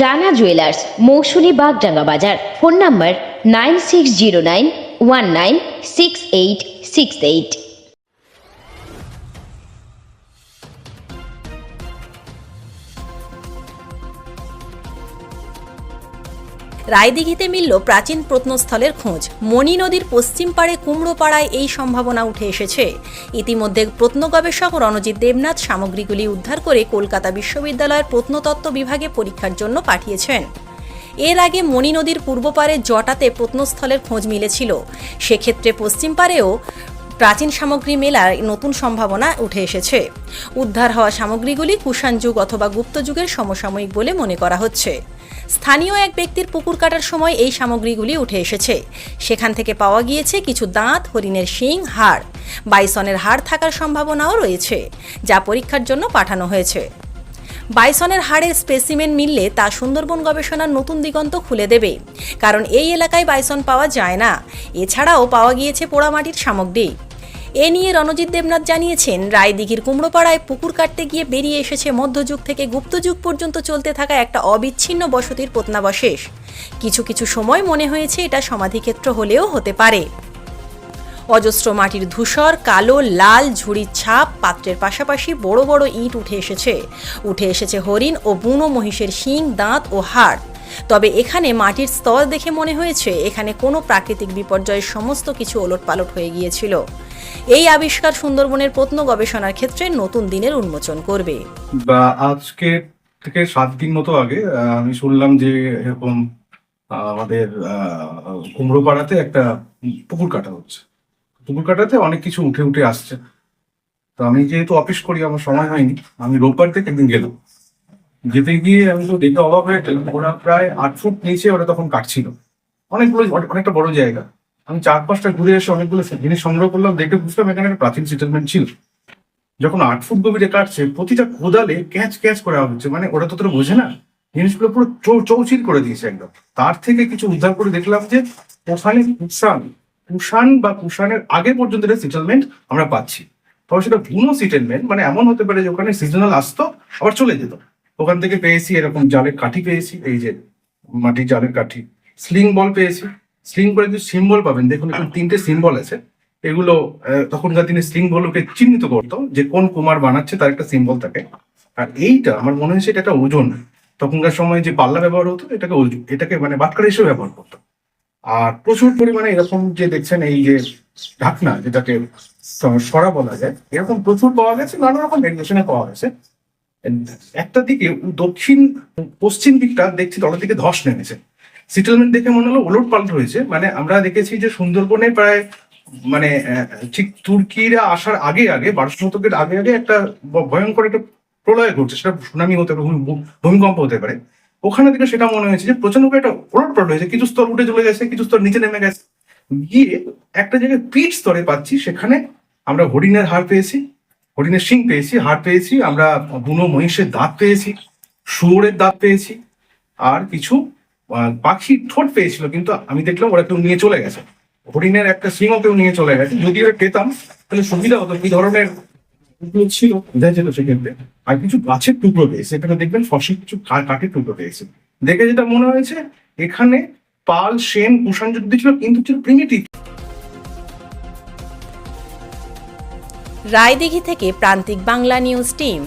Rana jewellers Mousumi Bagdanga বাজার। Phone number nine six zero nine one nine six eight six eight. রায়দিঘিতে মিলল প্রাচীন প্রত্নস্থলের খোঁজ। মণি নদীর পশ্চিম পাড়ে কুমড়ো পাড়ায় এই সম্ভাবনা উঠে এসেছে। ইতিমধ্যে প্রত্ন গবেষক রণজিৎ দেবনাথ সামগ্রীগুলি উদ্ধার করে কলকাতা বিশ্ববিদ্যালয়ের প্রত্নতত্ত্ব বিভাগে পরীক্ষার জন্য পাঠিয়েছেন। এর আগে মণি নদীর পূর্ব পারে জটাতে প্রত্নস্থলের খোঁজ মিলেছিল। সেক্ষেত্রে পশ্চিম পারেও প্রাচীন সামগ্রী মেলার নতুন সম্ভাবনা উঠে এসেছে। উদ্ধার হওয়া সামগ্রীগুলি কুষাণ যুগ অথবা গুপ্ত যুগের সমসাময়িক বলে মনে করা হচ্ছে। স্থানীয় এক ব্যক্তির পুকুর কাটার সময় এই সামগ্রীগুলি উঠে এসেছে। সেখান থেকে পাওয়া গিয়েছে কিছু দাঁত, হরিণের শিং, হাড়। বাইসনের হাড় থাকার সম্ভাবনাও রয়েছে, যা পরীক্ষার জন্য পাঠানো হয়েছে। বাইসনের হাড়ের স্পেসিমেন মিললে তা সুন্দরবন গবেষণার নতুন দিগন্ত খুলে দেবে, কারণ এই এলাকায় বাইসন পাওয়া যায় না। এছাড়াও পাওয়া গিয়েছে পোড়ামাটির সামগ্রী। এ নিয়ে রণজিৎ দেবনাথ জানিয়েছেন, রায়দিঘির কুমড়োপাড়ায় পুকুর কাটতে গিয়ে বেরিয়ে এসেছে মধ্যযুগ থেকে গুপ্তযুগ পর্যন্ত চলতে থাকা একটা অবিচ্ছিন্ন বসতির প্রত্নাবশেষ কিছু কিছু সময় মনে হয়েছে এটা সমাধিক্ষেত্র হলেও হতে পারে। অজস্র মাটির ধূসর, কালো, লাল ঝুড়ির ছাপ পাত্রের পাশাপাশি বড় বড় ইট উঠে এসেছে। উঠে এসেছে হরিণ ও বুনো মহিষের শিং, দাঁত ও হাড়। তবে এখানে মাটির স্তর দেখে মনে হয়েছে, এখানে কোনো প্রাকৃতিক বিপর্যয়ের সমস্ত কিছু ওলটপালট হয়ে গিয়েছিল। এই আবিষ্কার সুন্দরবনের প্রত্ন গবেষণার ক্ষেত্রে নতুন দিনের উন্মোচন করবে। বা আজকে থেকে সাত দিন মতো আগে আমি শুনলাম যে এরকম আমাদের কুমড়োপাড়াতে একটা পুকুর কাটা হচ্ছে। পুকুর কাটাতে অনেক কিছু উঠে উঠে আসছে। তো আমি যেহেতু অফিস করি, আমার সময় হয়নি, আমি রোববার থেকে একদিন গেলাম। যেতে গিয়ে আমি তো দেখে অবাক হয়ে গেলাম। ওরা প্রায় আট ফুট নিচে ওরা তখন কাটছিল। অনেকগুলো অনেকটা বড় জায়গা। আমি চার পাঁচটা ঘুরে এসে অনেকগুলো জিনিস সংগ্রহ করলাম, দেখে বুঝলাম এখানে একটা প্রাচীন সেটেলমেন্ট ছিল। যখন আট ফুট গভীরে কাটছে, প্রতিটা কোদালে ক্যাচ ক্যাচ করে হচ্ছে। মানে ওরা তো তোরা বোঝে না? জিনিসগুলো পুরো চৌ- চৌচির করে দিয়েছে একদম। তার থেকে কিছু উদ্ধার করে দেখলাম যে, ওখানে কুষাণ কুষাণ বা কুষাণের আগে পর্যন্ত সেটেলমেন্ট আমরা পাচ্ছি। তবে সেটা বুনো সেটেলমেন্ট মানে এমন হতে পারে যে ওখানে সিজনাল আসতো, আবার চলে যেত। ওখান থেকে পেয়েছি এরকম জালের কাঠি পেয়েছি, এই যে মাটির জালের কাঠি। স্লিং বল পেয়েছি। স্লিং বলে যে সিম্বল পাবেন। দেখুন, এখন তিনটে সিম্বল আছে। এগুলো তখনকার দিনে স্লিং বলকে চিহ্নিত করতো যে কোন কুমার বানাচ্ছে, তার একটা সিম্বল থাকে। আর এইটা, আমার মনে হয়েছে এটা একটা ওজন। তখনকার সময় যে পাল্লা ব্যবহার হতো, এটাকে ওজন এটাকে মানে বাটকার হিসেবে ব্যবহার করতো। আর প্রচুর পরিমাণে এরকম যে দেখছেন এই যে ঢাকনা, যেটাকে সরা বলা যায়, এরকম প্রচুর পাওয়া গেছে, নানা রকম ভেরিয়েশনে পাওয়া গেছে। একটা দিকে দক্ষিণ, পশ্চিম দিকটা দেখছি দিকে ধস নেমেছে। সেটেলমেন্ট দেখে মনে হলো ওলট পাল্ট হয়েছে। মানে আমরা দেখেছি যে সুন্দরবনে প্রায় মানে ঠিক তুর্কিরা আসার আগে আগে, বারোশো শতকের আগে আগে একটা ভয়ঙ্কর একটা প্রলয় ঘটছে। সেটা সুনামি হতে পারে ভূমিকম্প হতে পারে। ওখানে থেকে সেটা মনে হয়েছে যে প্রচণ্ড একটা ওলট পাল্ট হয়েছে। কিছু স্তর উঠে চলে গেছে, কিছু স্তর নিচে নেমে গেছে। গিয়ে একটা জায়গায় পিচ স্তরে পাচ্ছি। সেখানে আমরা হরিণের হাড় পেয়েছি। হরিণের শিং পেয়েছি, হাড় পেয়েছি, আমরা বুনো মহিষের দাঁত পেয়েছি, শুয়োরের দাঁত পেয়েছি, আর কিছু পাখির ঠোঁট পেয়েছিল, কিন্তু আমি দেখলাম ওরা কেউ নিয়ে চলে গেছে। হরিণের একটা সিংহ কেউ নিয়ে চলে গেছে যদি ওরা পেতাম তাহলে সুবিধা হতো, কি ধরনের টুকরো ছিল? বোঝা যেত সেক্ষেত্রে। আর কিছু গাছের টুকরো পেয়েছে, এখানে দেখবেন ফসিল কিছু কাঠের টুকরো পেয়েছে। দেখে যেটা মনে হয়েছে, এখানে পাল, সেন, কুষাণ যুদ্ধ ছিল, কিন্তু ছিল প্রিমিটিভ রায়দিঘি থেকে প্রান্তিক বাংলা নিউজ টিম।